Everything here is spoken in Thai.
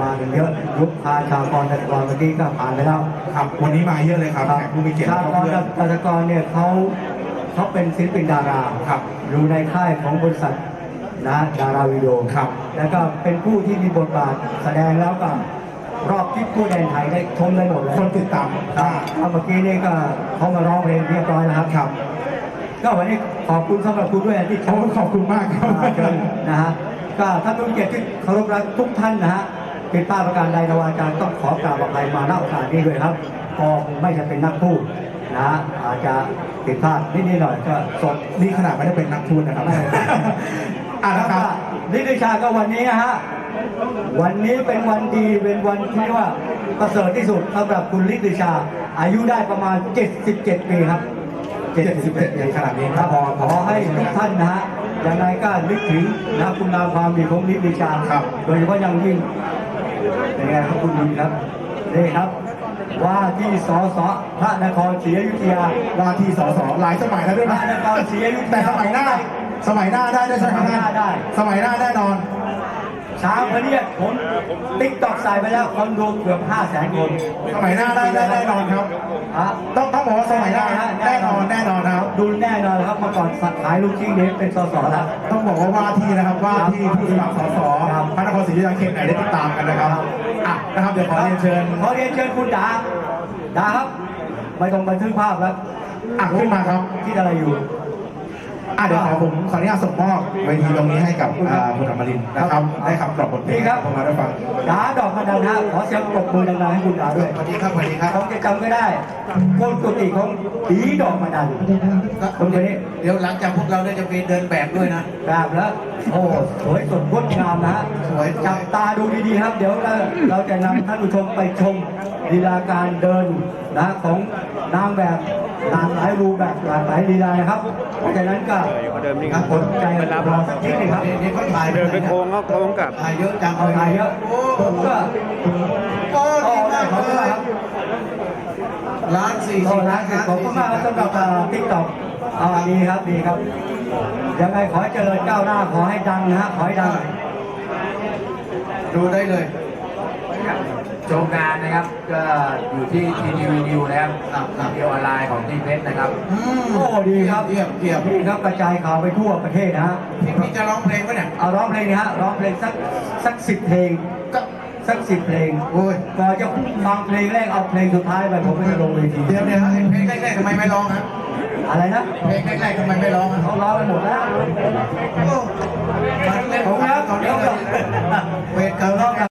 มากันเยอะยุคพาชาวกรตะกรเมื่อกี้ก็ผ่านไปแล้วครับวันนี้มาเยอะเลยครับแขกผู้มีเกียรติชาวและกรเพื่อนตะกรเนี่ยเขาเขาเป็นศิลปินดาราครับอยู่ในค่ายของบริษัทนะดาราวิดีโอครับ แล้วก็เป็นผู้ที่มีบทบาทแสดงแล้วก็รอบที่ผู้แดนไทยได้ชมได้หมดเลยคนติดตามครัว่าบแล้วเมื่อกี้นี่ก็เขามาร้องเพลงเรียบร้อยแล้วครับครับ ก็วันนี้ขอบคุณสำหรับคุณด้วยที่ชโอ้มขอบคุณมากครับอ่าเชิญนะฮะก็ท่านผู้มีเกียรติที่เคารพรักทุกท่านนะฮะ เป็นป้าประการใดในวาการต้องขอกราบอภัยมาณโอกาสนี้ด้วยครับพอไม่จะเป็นนักพูดนะอาจจะผิดพลาดนิดๆหน่อยก็สดนี่ขนาดไม่ได้เป็นนักพูดนะครับอะนะครับนิติชาก็วันนี้นะฮะวันนี้เป็นวันดีเป็นวันที่ว่าประเสริฐที่สุดสำหรับคุณลิติชา อายุได้ประมาณ 77 ปีครับ 77ปีขนาดนี้ครับพอขอให้ทุกท่านนะฮะยังไงก็นึกถึงนะคุณงามความดีของลิติชา โดยเฉพาะอย่างยิ่ง เป็นไงครับคุณบุญครับนี่ครับ ว่าที่สสพระนครศรีอยุธยาว่าที่สสหลายสมัยแล้วด้วยพนะระนครศรีอยุธยาแต่สมัยหน้า สมัยหน้าได้ด้วยใช่ไหมสมัยหน้าได้ สมัยหน้าแน่นอน ช้างพะเนียดผมติ๊กตอกใส่ไปแล้วคนดูเกือบ5แสนคนสมัยหน้าได้ได้แน่นอนครับฮะต้องต้องบอกว่าสมัยหน้าแน่นอนแน่นอนนะครับดูแน่นอนครับเมื่อก่อนขายลูกชิ้นนี้เป็นสสแล้วต้องบอกว่าว่าที่นะครับว่าที่ผู้สมัครสสครับพระนครศรีอยุธยาเขตไหนได้ติดตามกันนะครับอะนะครับเดี๋ยวขอเรียนเชิญขอเรียนเชิญคุณดาดาครับไม่ต้องบันทึกภาพแล้วอะขึ้นมาครับคิดอะไรอยู่ อะเดี๋ยวขอผมขออนุญาตส่งมอบเวทีตรงนี้ให้กับอ่าคุณอมรินทร์นะครับได้คำกรอบบทเพลนี่งครับผมมาได้ฟังดาดอกมันดังฮะขอเสียงปรบมือดังๆให้คุณดาด้วยสวัสดีครับสวัสดีครับเขาจะจำไม่ได้คนกุฏิของผีดอกมันดันคนคนนี้เดี๋ยวหลังจากพวกเราเนี่ยจะมีเดินแบบด้วยนะแบบแล้วโอ้สวยสดงดงามนะฮะสวย จับตาดูดีๆครับ เดี๋ยวเราเราจะนำท่านผู้ชมไปชมลีลาการเดินนะของนางแบบหลากหลายรูปแบบหลากหลายลีลานะครับเพราะฉะนั้นก็เดิมนี่ครับอดใจรอสักทีหนึงครับนี่นี่เขาถ่ายเดินไปโค้งก็โค้งกลับถ่ายเยอะจังเอาถ่ายเยอะโอ้ก็โอ้ก็ดีได้มากขอบคุณเลมากยครับล้านสี่โอ้สิบร้านเสร็จขอบคุณมากครับสำหรับติ๊กต็อกอ่าดีครับดีครับยังไงขอให้เจริญก้าวหน้าขอให้ดังนะฮะขอให้ดัง ดูได้เลยชมงานนะครับ ก็อยู่ที่ทีดีวีดิวนะครับครับครับวิดีโอออนไลน์ของทีเพชรนะครับอืมโอ้ดีครับเยี่ยมเยี่ยมดีครับกระจายข่าวไปทั่วประเทศนะฮะพี่พี่จะร้องเพลงปะเนี่ยเอาร้องเพลงนะฮะร้องเพลงสักสักสิบเพลงก็สักสิบเพลงโอ้ยก่อนจะฟังเพลงแรกเอาเพลงสุดท้ายไปผมก็จะลงเวทีเดี๋ยวเดี๋ยวไอ้เพลงแรกๆทำไมไม่ร้องครับอะไรนะเพลงแรกๆทำไมไม่ร้องอะเขาร้องไปหมดแล้ว